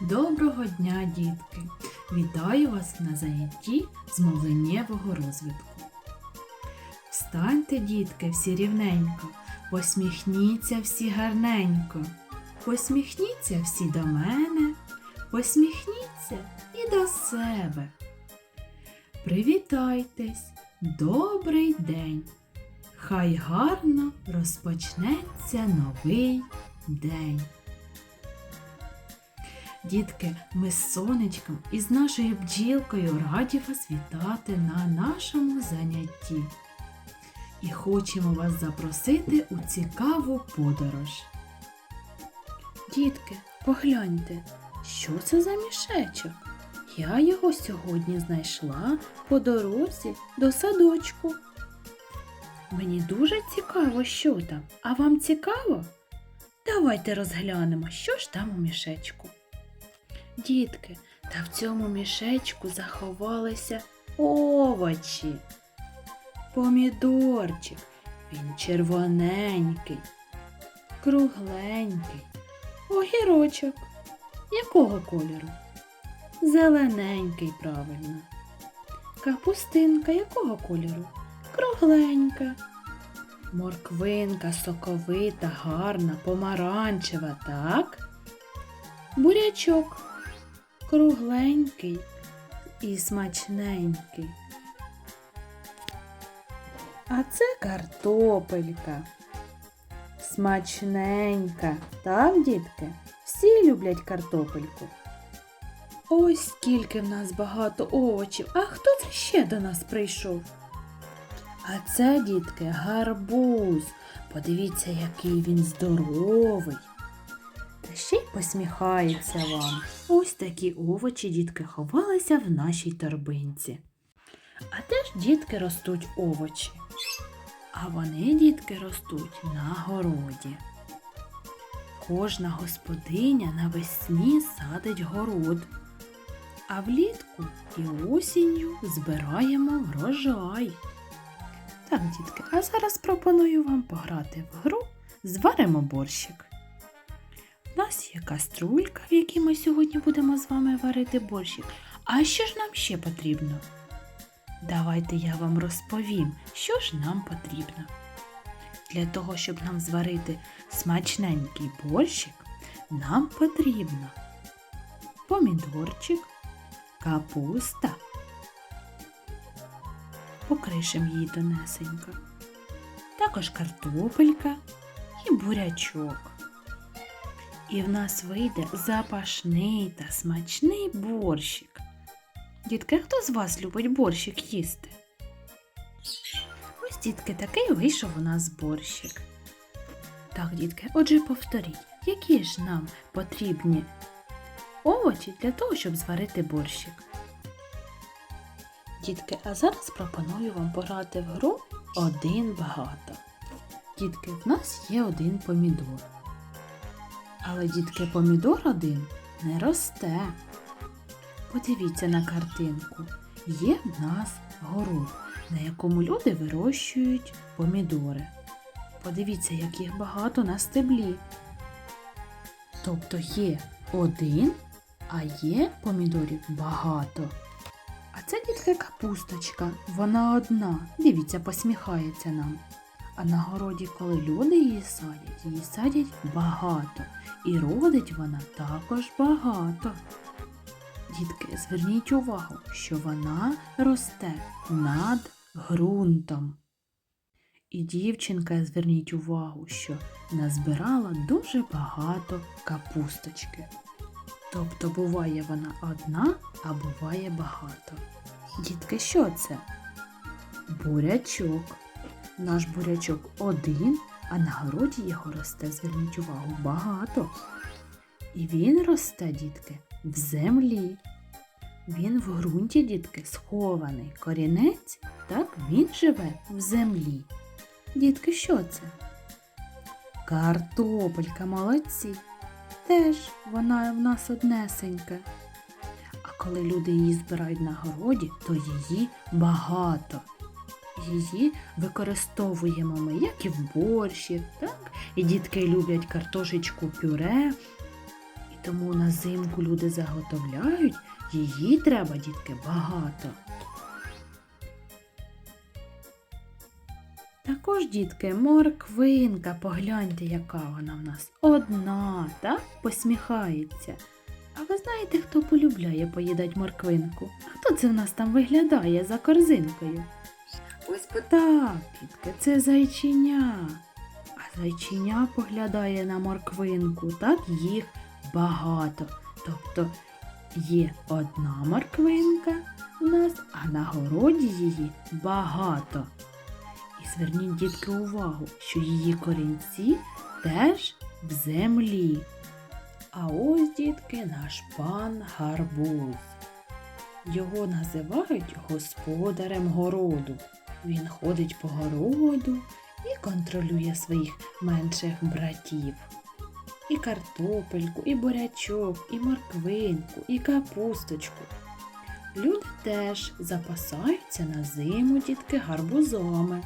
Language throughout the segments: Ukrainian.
Доброго дня, дітки! Вітаю вас на занятті з мовленнєвого розвитку. Встаньте, дітки, всі рівненько, посміхніться всі гарненько, посміхніться всі до мене, посміхніться і до себе. Привітайтесь, добрий день! Хай гарно розпочнеться новий день. Дітки, ми з сонечком і з нашою бджілкою раді вас вітати на нашому занятті. І хочемо вас запросити у цікаву подорож. Дітки, погляньте, що це за мішечок? Я його сьогодні знайшла по дорозі до садочку. Мені дуже цікаво, що там. А вам цікаво? Давайте розглянемо, що ж там у мішечку. Дітки, та в цьому мішечку заховалися овочі. Помідорчик, він червоненький, кругленький, огірочок. Якого кольору? Зелененький, правильно. Капустинка якого кольору? Кругленька. Морквинка соковита, гарна, помаранчева, так? Бурячок кругленький і смачненький. А це картопелька. Смачненька, так, дітки? Всі люблять картопельку. Ось скільки в нас багато овочів. А хто це ще до нас прийшов? А це, дітки, гарбуз. Подивіться, який він здоровий. Ще й посміхається вам. Ось такі овочі, дітки, ховалися в нашій торбинці. А де ж дітки ростуть овочі? А вони, дітки, ростуть на городі. Кожна господиня навесні садить город, а влітку і осінню збираємо врожай. Так, дітки, а зараз пропоную вам пограти в гру Зваримо борщик. Нас є каструлька, в якій ми сьогодні будемо з вами варити борщик. А що ж нам ще потрібно? Давайте я вам розповім, що ж нам потрібно. Для того, щоб нам зварити смачненький борщик, нам потрібно помідорчик, капуста. Покришемо її тонесенько. Також картопелька і бурячок. І в нас вийде запашний та смачний борщик. Дітки, хто з вас любить борщик їсти? Ось, дітки, такий вийшов у нас борщик. Так, дітки, отже, повторіть, які ж нам потрібні овочі для того, щоб зварити борщик. Дітки, а зараз пропоную вам пограти в гру один багато. Дітки, в нас є один помідор. Але, дітки, помідор один не росте. Подивіться на картинку. Є в нас город, на якому люди вирощують помідори. Подивіться, як їх багато на стеблі. Тобто є один, а є помідорів багато. А це дітки капусточка, вона одна. Дивіться, посміхається нам. А на городі, коли люди її садять, її садять багато. І родить вона також багато. Дітки, зверніть увагу, що вона росте над ґрунтом. І дівчинка, зверніть увагу, що назбирала дуже багато капусточки. Тобто буває вона одна, а буває багато. Дітки, що це? Бурячок. Наш бурячок один, а на городі його росте, зверніть увагу, багато. І він росте, дітки, в землі. Він в ґрунті, дітки, схований. Корінець, так він живе в землі. Дітки, що це? Картопелька, молодці. Теж вона в нас однесенька. А коли люди її збирають на городі, то її багато. Її використовуємо ми як і в борщі, так? І дітки люблять картошечку пюре. І тому на зимку люди заготовляють, її треба, дітки, багато. Також, дітки, морквинка, погляньте, яка вона в нас одна, так? Посміхається. А ви знаєте, хто полюбляє поїдати морквинку? А хто це в нас там виглядає за корзинкою? Ось так, дітки, це зайчиня. А зайчиня поглядає на морквинку, так їх багато. Тобто є одна морквинка у нас, а на городі її багато. І зверніть, дітки, увагу, що її корінці теж в землі. А ось, дітки, наш пан гарбуз. Його називають господарем городу. Він ходить по городу і контролює своїх менших братів. І картопельку, і бурячок, і морквинку, і капусточку. Люди теж запасаються на зиму дітки гарбузами.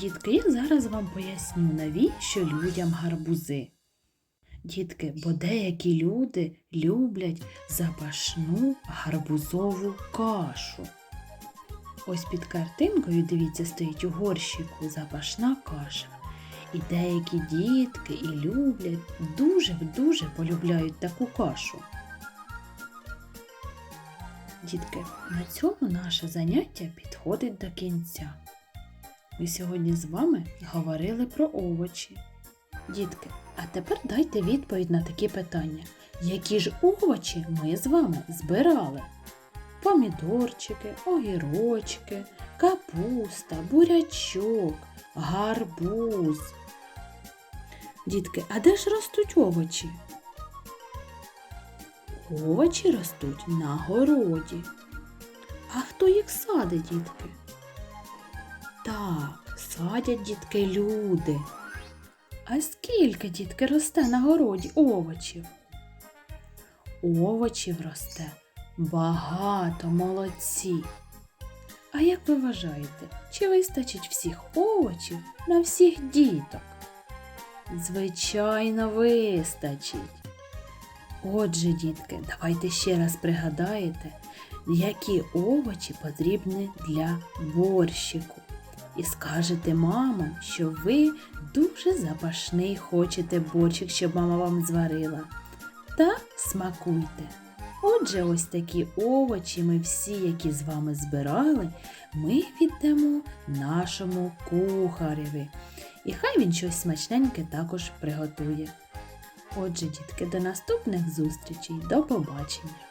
Дітки, я зараз вам поясню, навіщо людям гарбузи. Дітки, бо деякі люди люблять запашну гарбузову кашу. Ось під картинкою, дивіться, стоїть у горщику запашна каша. І деякі дітки і люблять, дуже-дуже полюбляють таку кашу. Дітки, на цьому наше заняття підходить до кінця. Ми сьогодні з вами говорили про овочі. Дітки, а тепер дайте відповідь на такі питання. Які ж овочі ми з вами збирали? Помідорчики, огірочки, капуста, бурячок, гарбуз. Дітки, а де ж ростуть овочі? Овочі ростуть на городі. А хто їх садить, дітки? Так, садять дітки люди. А скільки, дітки, росте на городі овочів? Овочів росте багато молодці. А як ви вважаєте, чи вистачить всіх овочів на всіх діток? Звичайно, вистачить. Отже, дітки, давайте ще раз пригадаєте, які овочі потрібні для борщику. І скажете мамам, що ви дуже запашний хочете борщик, щоб мама вам зварила. Та смакуйте. Отже, ось такі овочі ми всі, які з вами збирали, ми віддамо нашому кухареві. І хай він щось смачненьке також приготує. Отже, дітки, до наступних зустрічей. До побачення!